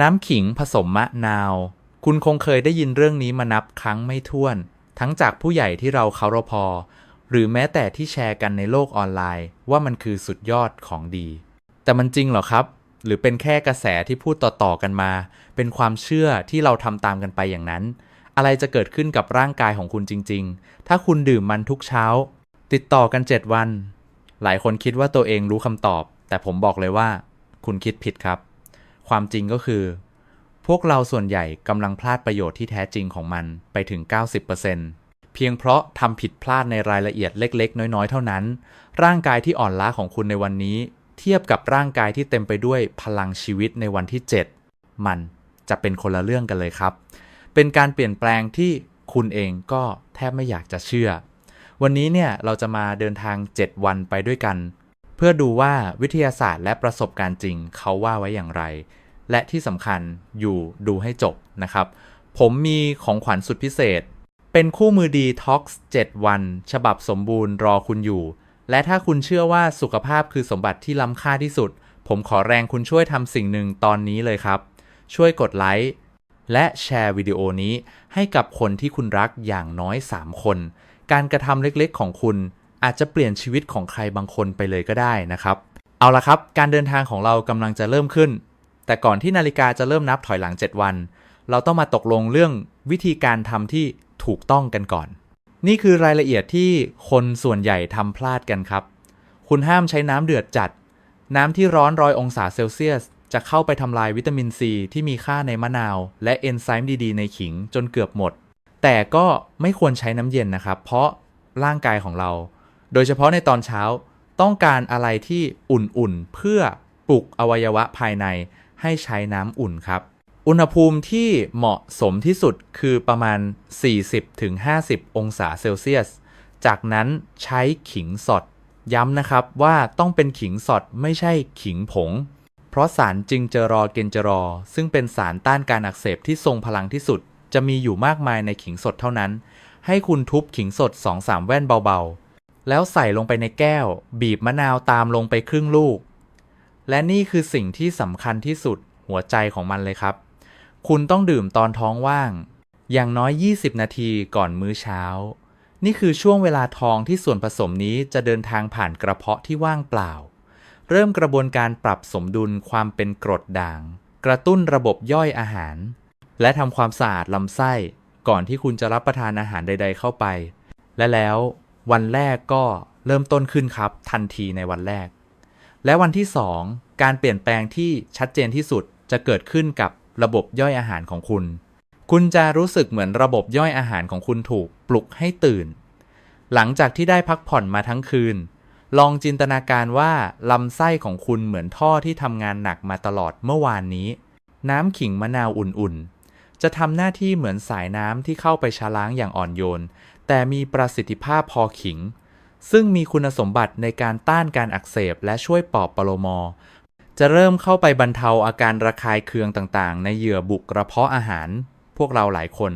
น้ำขิงผสมมะนาว คุณคงเคยได้ยินเรื่องนี้มานับครั้งไม่ถ้วน ทั้งจากผู้ใหญ่ที่เราเคารพพอ หรือแม้แต่ที่แชร์กันในโลกออนไลน์ ว่ามันคือสุดยอดของดี แต่มันจริงเหรอครับ หรือเป็นแค่กระแสที่พูดต่อๆกันมา เป็นความเชื่อที่เราทำตามกันไปอย่างนั้น อะไรจะเกิดขึ้นกับร่างกายของคุณจริง ๆ ถ้าคุณดื่มมันทุกเช้า ติดต่อกัน 7 วัน หลายคนคิดว่าตัวเองรู้คำตอบ แต่ผมบอกเลยว่า คุณคิดผิดครับ ความจริงก็คือ พวกเราส่วนใหญ่กำลังพลาดประโยชน์ที่แท้จริงของมันไปถึง 90%เพียงเพราะทำผิดพลาดในรายละเอียดเล็ก ๆ น้อย ๆ เท่านั้น ร่างกายที่อ่อนล้าของคุณในวันนี้ เทียบกับร่างกายที่เต็มไปด้วยพลังชีวิตในวันที่ 7 มันจะเป็นคนละเรื่องกันเลยครับ เป็นการเปลี่ยนแปลงที่คุณเองก็แทบไม่อยากจะเชื่อ วันนี้เนี่ยเราจะมาเดินทาง 7 วันไปด้วยกัน เพื่อดูว่าวิทยาศาสตร์และประสบการณ์จริงเขาว่าไว้อย่างไร และที่สำคัญอยู่ดูให้จบนะครับ ผมมีของขวัญสุดพิเศษ เป็นคู่มือดี Tox 7 วัน ฉบับสมบูรณ์รอคุณอยู่ และถ้าคุณเชื่อว่าสุขภาพคือสมบัติที่ล้ำค่าที่สุด ผมขอแรงคุณช่วยทำสิ่งหนึ่งตอนนี้เลยครับ ช่วยกดไลค์และแชร์วิดีโอนี้ให้กับคนที่คุณรักอย่างน้อย 3 คน การกระทำเล็กๆ ของคุณอาจจะเปลี่ยนชีวิตของใครบางคนไปเลยก็ได้นะครับ เอาละครับ การเดินทางของเรากำลังจะเริ่มขึ้น แต่ก่อนที่นาฬิกาจะเริ่มนับถอยหลัง 7 วัน เราต้องมาตกลงเรื่องวิธีการทำที่ถูกต้องกันก่อน นี่คือรายละเอียดที่คนส่วนใหญ่ทำพลาดกันครับ คุณห้ามใช้น้ำเดือดจัด น้ำที่ร้อนร้อยองศาเซลเซียส จะเข้าไปทำลายวิตามินซีที่มีค่าในมะนาว และเอนไซม์ดีๆในขิงจนเกือบหมด แต่ก็ไม่ควรใช้น้ำเย็นนะครับ เพราะร่างกายของเรา โดยเฉพาะในตอนเช้าต้องการอะไรที่อุ่นๆเพื่อปลุกอวัยวะภายใน ให้ใช้น้ำอุ่นครับ อุณหภูมิที่เหมาะสมที่สุดคือประมาณ 40-50 องศาเซลเซียส จากนั้นใช้ขิงสด ย้ำนะครับว่าต้องเป็นขิงสดไม่ใช่ขิงผง เพราะสารจิงเจอรอเกนเจอรอ ซึ่งเป็นสารต้านการอักเสบที่ทรงพลังที่สุด จะมีอยู่มากมายในขิงสดเท่านั้น ให้คุณทุบขิงสด 2-3 แว่นเบาๆ แล้วใส่ลงไปในแก้ว บีบมะนาวตามลงไปครึ่งลูก และนี่คือสิ่งที่สำคัญที่สุดหัวใจของมันเลยครับ คุณต้องดื่มตอนท้องว่าง อย่างน้อย 20 นาทีก่อนมื้อเช้า นี่คือช่วงเวลาทองที่ส่วนผสมนี้จะเดินทางผ่านกระเพาะที่ว่างเปล่า เริ่มกระบวนการปรับสมดุลความเป็นกรดด่าง กระตุ้นระบบย่อยอาหาร และทำความสะอาดลำไส้ ก่อนที่คุณจะรับประทานอาหารใด ๆ เข้าไป และแล้ววันแรกก็เริ่มต้นขึ้นครับ ทันทีในวันแรก และวันที่ 2 การเปลี่ยนแปลงที่ชัดเจนที่สุดจะเกิดขึ้นกับระบบย่อยอาหารของคุณ คุณจะรู้สึกเหมือนระบบย่อยอาหารของคุณถูกปลุกให้ตื่น หลังจากที่ได้พักผ่อนมาทั้งคืน ลองจินตนาการว่าลำไส้ของคุณเหมือนท่อที่ทำงานหนักมาตลอดเมื่อวานนี้ น้ำขิงมะนาวอุ่นๆ จะทำหน้าที่เหมือนสายน้ำที่เข้าไปชะล้างอย่างอ่อนโยน แต่มีประสิทธิภาพพอขิง ซึ่งมีคุณสมบัติในการต้านการอักเสบและช่วยปอบปโลมอ จะเริ่มเข้าไปบรรเทาอาการระคายเคืองต่างๆ ในเหยื่อบุกระเพาะอาหาร พวกเราหลายคน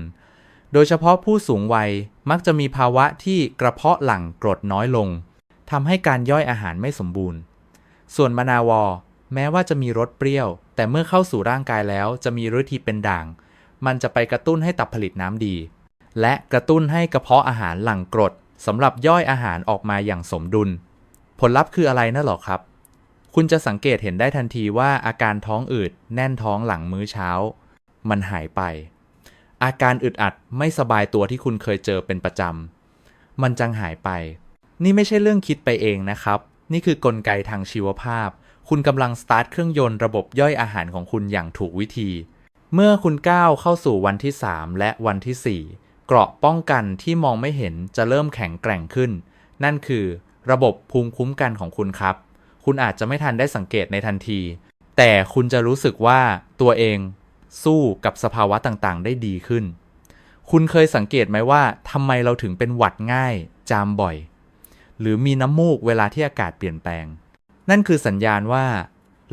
โดยเฉพาะผู้สูงวัยมักจะมีภาวะที่กระเพาะหลั่งกรดน้อยลงทำให้การย่อยอาหารไม่สมบูรณ์ ส่วนมะนาวอ แม้ว่าจะมีรสเปรี้ยว แต่เมื่อเข้าสู่ร่างกายแล้วจะมีฤทธิ์เป็นด่าง มันจะไปกระตุ้นให้ตับผลิตน้ำดี และกระตุ้นให้กระเพาะอาหารหลั่งกรด สำหรับย่อยอาหารออกมาอย่างสมดุล ผลลัพธ์คืออะไรนะหรอครับ คุณจะสังเกตเห็นได้ทันทีว่าอาการท้องอืดแน่นท้องหลังมื้อเช้า มันหายไป อาการอึดอัดไม่สบายตัวที่คุณเคยเจอเป็นประจำมันจังหายไป นี่ไม่ใช่เรื่องคิดไปเองนะครับ นี่คือกลไกทางชีวภาพ คุณกำลังสตาร์ทเครื่องยนต์ระบบย่อยอาหารของคุณอย่างถูกวิธี เมื่อคุณก้าวเข้าสู่วันที่ 3 และวันที่ 4 เกราะป้องกันที่มองไม่เห็นจะเริ่มแข็งแกร่งขึ้น นั่นคือระบบภูมิคุ้มกันของคุณครับ คุณอาจจะไม่ทันได้สังเกตในทันที แต่คุณจะรู้สึกว่าตัวเองสู้กับสภาวะต่างๆ ได้ดีขึ้น คุณเคยสังเกตไหมว่าทำไมเราถึงเป็นหวัดง่าย จามบ่อย หรือมีน้ำมูกเวลาที่อากาศเปลี่ยนแปลง นั่นคือสัญญาณว่า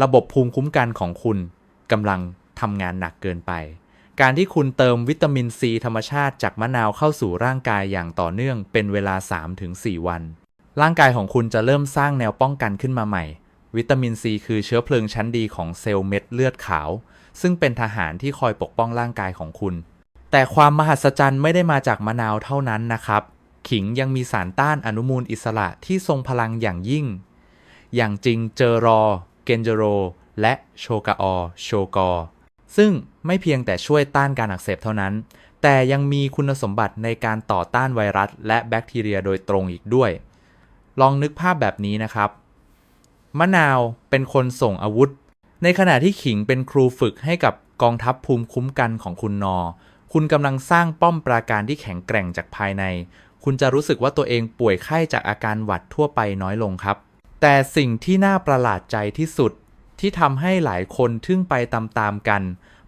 ระบบภูมิคุ้มกันของคุณกำลังทำงานหนักเกินไป การที่คุณเติมวิตามินซีธรรมชาติจากมะนาวเข้าสู่ร่างกายอย่างต่อเนื่องเป็นเวลา 3-4 วัน ร่างกายของคุณจะเริ่มสร้างแนวป้องกันขึ้นมาใหม่ วิตามินซีคือเชื้อเพลิงชั้นดีของเซลล์เม็ดเลือดขาว ซึ่งเป็นทหารที่คอยปกป้องร่างกายของคุณ แต่ความมหัศจรรย์ไม่ได้มาจากมะนาวเท่านั้นนะครับ ขิงยังมีสารต้านอนุมูลอิสระที่ทรงพลังอย่างยิ่ง อย่างจริงเจอรอ เกนเจโร และโชกาออโชกอ ซึ่งไม่เพียงแต่ช่วยต้านการอักเสบเท่านั้น แต่ยังมีคุณสมบัติในการต่อต้านไวรัส และแบคทีเรียโดยตรงอีกด้วย ลองนึกภาพแบบนี้นะครับ มะนาวเป็นคนส่งอาวุธ ในขณะที่ขิงเป็นครูฝึกให้กับกองทัพภูมิคุ้มกันของคุณนอ คุณกำลังสร้างป้อมปราการที่แข็งแกร่งจากภายใน คุณจะรู้สึกว่าตัวเองป่วยไข้จากอาการหวัดทั่วไปน้อยลงครับ แต่สิ่งที่น่าประหลาดใจที่สุด ที่ทำให้หลายคนทึ่งไปตามๆกัน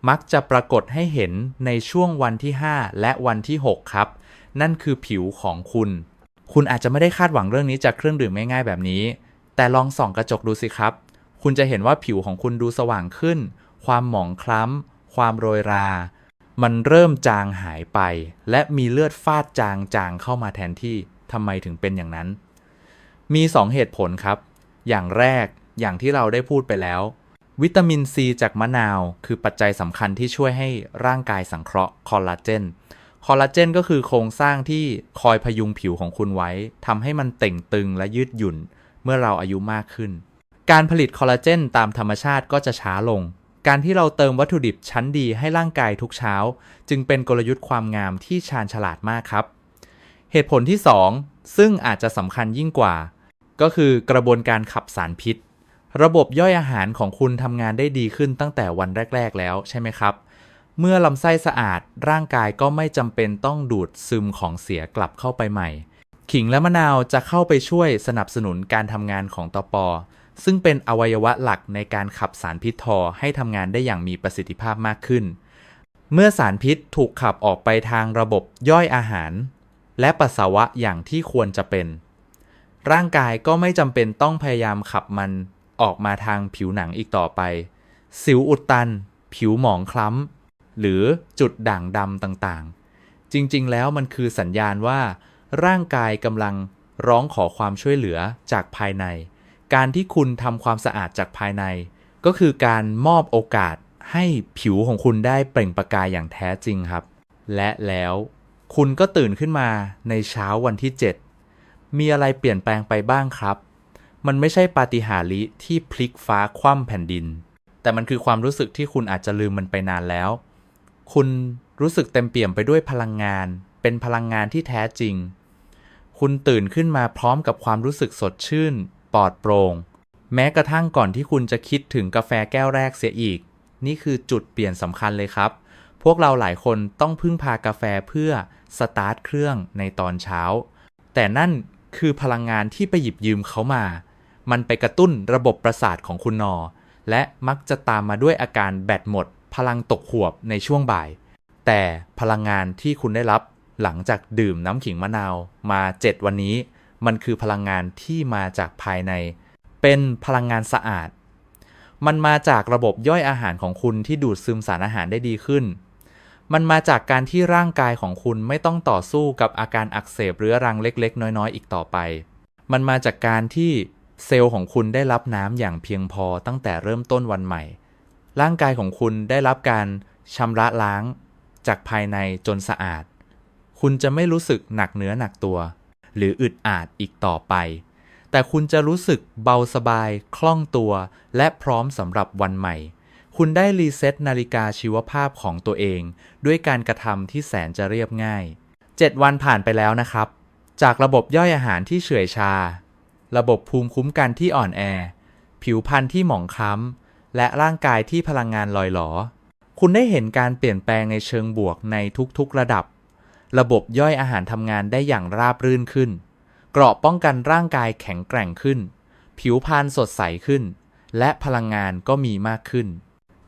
มักจะปรากฏให้เห็นในช่วงวันที่ 5 และวันที่ 6 ครับ นั่นคือผิวของคุณ คุณอาจจะไม่ได้คาดหวังเรื่องนี้จากเครื่องดื่มง่ายๆแบบนี้ แต่ลองส่องกระจกดูสิครับ คุณจะเห็นว่าผิวของคุณดูสว่างขึ้น ความหมองคล้ำ ความโรยรา มันเริ่มจางหายไป และมีเลือดฟาดจางๆเข้ามาแทนที่ทำไมถึงเป็นอย่างนั้น มี 2 เหตุผลครับ อย่างแรก อย่างที่เราได้พูดไปแล้ว วิตามินซีจากมะนาว คือปัจจัยสำคัญที่ช่วยให้ร่างกายสังเคราะห์คอลลาเจนคอลลาเจนก็คือโครงสร้างที่คอยพยุงผิวของคุณไว้ทำให้มันเต่งตึงและยืดหยุ่น เมื่อเราอายุมากขึ้น การผลิตคอลลาเจนตามธรรมชาติก็จะช้าลง การที่เราเติมวัตถุดิบชั้นดีให้ร่างกายทุกเช้า จึงเป็นกลยุทธ์ความงามที่ชาญฉลาดมากครับ เหตุผลที่ 2 ซึ่งอาจจะสำคัญยิ่งกว่า ก็คือกระบวนการขับสารพิษ ระบบย่อยอาหารของคุณทำงานได้ดีขึ้นตั้งแต่วันแรก ๆ แล้วใช่ไหมครับ เมื่อลำไส้สะอาดร่างกายก็ไม่จำเป็นต้องดูดซึมของเสียกลับเข้าไปใหม่ ขิงและมะนาวจะเข้าไปช่วยสนับสนุนการทำงานของตปอซึ่งเป็นอวัยวะหลักในการขับสารพิษทอให้ทำงานได้อย่างมีประสิทธิภาพมากขึ้น เมื่อสารพิษถูกขับออกไปทางระบบย่อยอาหาร และปัสสาวะอย่างที่ควรจะเป็น ร่างกายก็ไม่จำเป็นต้องพยายามขับมัน ออกมาทางผิวหนังอีกต่อไป สิวอุดตัน ผิวหมองคล้ำ หรือจุดด่างดำต่างๆ จริงๆ แล้วมันคือสัญญาณว่า ร่างกายกำลังร้องขอความช่วยเหลือจากภายใน การที่คุณทำความสะอาดจากภายใน ก็คือการมอบโอกาสให้ผิวของคุณได้เปล่งประกายอย่างแท้จริงครับ และแล้วคุณก็ตื่นขึ้นมาในเช้าวันที่ 7 มีอะไรเปลี่ยนแปลงไปบ้างครับ มันไม่ใช่ปาฏิหาริย์ที่พลิกฟ้าคว่ำแผ่นดิน แต่มันคือความรู้สึกที่คุณอาจจะลืมมันไปนานแล้ว คุณรู้สึกเต็มเปี่ยมไปด้วยพลังงาน เป็นพลังงานที่แท้จริง คุณตื่นขึ้นมาพร้อมกับความรู้สึกสดชื่น ปลอดโปร่ง แม้กระทั่งก่อนที่คุณจะคิดถึงกาแฟแก้วแรกเสียอีก นี่คือจุดเปลี่ยนสำคัญเลยครับ พวกเราหลายคนต้องพึ่งพากาแฟเพื่อสตาร์ทเครื่องในตอนเช้า แต่นั่นคือพลังงานที่ไปหยิบยืมเขามา มันไปกระตุ้นระบบประสาทของคุณนอ และมักจะตามมาด้วยอาการแบตหมด พลังตกหวบในช่วงบ่าย แต่พลังงานที่คุณได้รับหลังจากดื่มน้ำขิงมะนาวมา 7 วันนี้ มันคือพลังงานที่มาจากภายใน เป็นพลังงานสะอาด มันมาจากระบบย่อยอาหารของคุณที่ดูดซึมสารอาหารได้ดีขึ้น มันมาจากการที่ร่างกายของคุณไม่ต้องต่อสู้กับอาการอักเสบเรื้อรังเล็ก ๆ น้อย ๆ อีกต่อไป มันมาจากการที่ เซลล์ของคุณได้รับน้ำอย่างเพียงพอตั้งแต่เริ่มต้นวันใหม่ ร่างกายของคุณได้รับการชำระล้างจากภายในจนสะอาด คุณจะไม่รู้สึกหนักเนื้อหนักตัว หรืออึดอาดอีกต่อไป แต่คุณจะรู้สึกเบาสบาย คล่องตัว และพร้อมสำหรับวันใหม่ คุณได้รีเซ็ตนาฬิกาชีวภาพของตัวเอง ด้วยการกระทำที่แสนจะเรียบง่าย 7 วันผ่านไปแล้วนะครับ จากระบบย่อยอาหารที่เฉื่อยชา ระบบภูมิคุ้มกันที่อ่อนแอ ผิวพรรณที่หมองคล้ำ และร่างกายที่พลังงานลอยหลอ คุณได้เห็นการเปลี่ยนแปลงในเชิงบวกในทุกๆระดับ ระบบย่อยอาหารทำงานได้อย่างราบรื่นขึ้น เกราะป้องกันร่างกายแข็งแกร่งขึ้น ผิวพรรณสดใสขึ้น และพลังงานก็มีมากขึ้น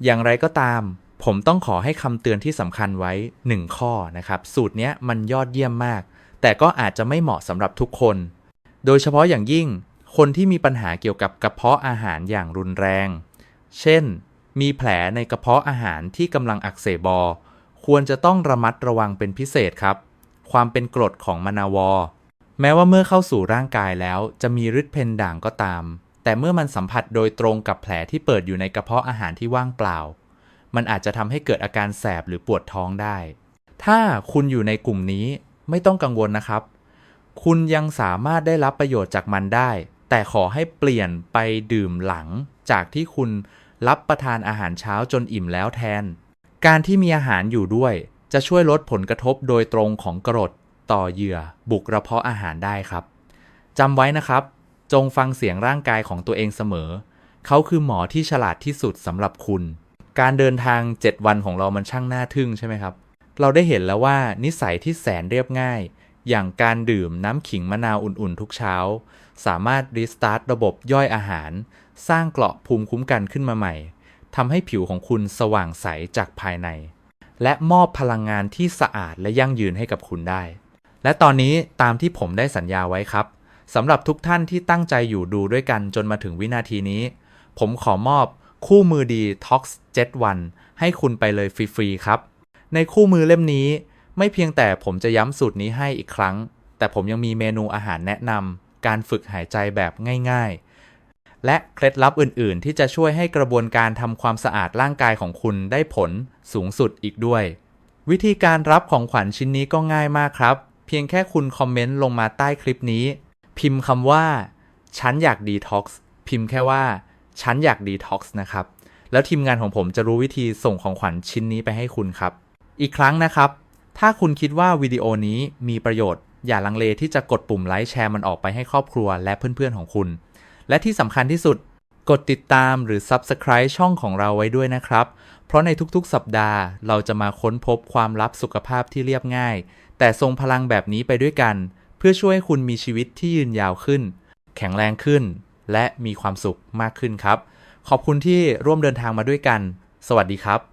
อย่างไรก็ตามผมต้องขอให้คำเตือนที่สำคัญไว้ 1 ข้อนะครับ สูตรนี้มันยอดเยี่ยมมาก แต่ก็อาจจะไม่เหมาะสำหรับทุกคน โดยเฉพาะอย่างยิ่งคนที่มีปัญหาเกี่ยวกับกระเพาะอาหารอย่างรุนแรง เช่น มีแผลในกระเพาะอาหารที่กำลังอักเสบบอ ควรจะต้องระมัดระวังเป็นพิเศษครับ ความเป็นกรดของมะนาวอ แม้ว่าเมื่อเข้าสู่ร่างกายแล้ว จะมีฤทธิ์เพนด่างก็ตาม แต่เมื่อมันสัมผัสโดยตรงกับแผลที่เปิดอยู่ในกระเพาะอาหารที่ว่างเปล่า มันอาจจะทำให้เกิดอาการแสบหรือปวดท้องได้ ถ้าคุณอยู่ในกลุ่มนี้ไม่ต้องกังวลนะครับ คุณยังสามารถได้รับประโยชน์จากมันได้ แต่ขอให้เปลี่ยนไปดื่มหลัง จากที่คุณรับประทานอาหารเช้าจนอิ่มแล้วแทน การที่มีอาหารอยู่ด้วย จะช่วยลดผลกระทบโดยตรงของกรดต่อเหยื่อ บุกกระเพาะอาหารได้ครับจำไว้นะครับ จงฟังเสียงร่างกายของตัวเองเสมอ เขาคือหมอที่ฉลาดที่สุดสำหรับคุณ การเดินทาง 7 วันของเรามันช่างน่าทึ่งใช่ไหมครับ เราได้เห็นแล้วว่านิสัยที่แสนเรียบง่าย อย่างการดื่มน้ำขิงมะนาวอุ่นๆทุกเช้า สามารถรีสตาร์ทระบบย่อยอาหาร สร้างเกราะภูมิคุ้มกันขึ้นมาใหม่ทำให้ผิวของคุณสว่างใสจากภายใน และมอบพลังงานที่สะอาดและยั่งยืนให้กับคุณได้ และตอนนี้ตามที่ผมได้สัญญาไว้ครับสำหรับทุกท่านที่ตั้งใจอยู่ดูด้วยกันจนมาถึงวินาทีนี้ ผมขอมอบคู่มือดี Tox Jet 1ให้คุณไปเลยฟรีๆครับ ในคู่มือเล่มนี้ ไม่เพียงแต่ผมจะย้ำสูตรนี้ให้อีกครั้ง แต่ผมยังมีเมนูอาหารแนะนำการฝึกหายใจแบบง่ายๆ และเคล็ดลับอื่นๆ ที่จะช่วยให้กระบวนการทำความสะอาดร่างกายของคุณได้ผลสูงสุดอีกด้วย วิธีการรับของขวัญชิ้นนี้ก็ง่ายมากครับ เพียงแค่คุณคอมเมนต์ลงมาใต้คลิปนี้ พิมพ์คำว่า ฉันอยากดีท็อกซ์พิมพ์แค่ว่า ฉันอยากดีท็อกซ์นะครับแล้วทีมงานของผมจะรู้วิธีส่งของขวัญชิ้นนี้ไปให้คุณครับ อีกครั้งนะครับ ถ้าคุณคิดว่าวิดีโอนี้มีประโยชน์ อย่าลังเลที่จะกดปุ่มไลค์แชร์มันออกไปให้ครอบครัวและเพื่อนๆของคุณ และที่สำคัญที่สุด กดติดตามหรือ Subscribe ช่องของเราไว้ด้วยนะครับ เพราะในทุกๆ สัปดาห์ เราจะมาค้นพบความลับสุขภาพที่เรียบง่าย แต่ทรงพลังแบบนี้ไปด้วยกัน เพื่อช่วยให้คุณมีชีวิตที่ยืนยาวขึ้น แข็งแรงขึ้น และมีความสุขมากขึ้นครับ ขอบคุณที่ร่วมเดินทางมาด้วยกัน สวัสดีครับ